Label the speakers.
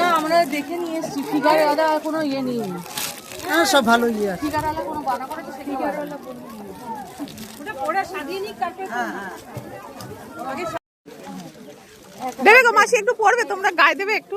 Speaker 1: না আমরা দেখে নিয়ে এসেছি কোনো ইয়ে নেই
Speaker 2: হ্যাঁ সব ভালো ইয়ে
Speaker 3: আছে তো ইয়ে হ্যাঁ, হ্যাঁ। দেবে গো মাসি একটু পড়বে তোমরা গায়ে দেবে একটু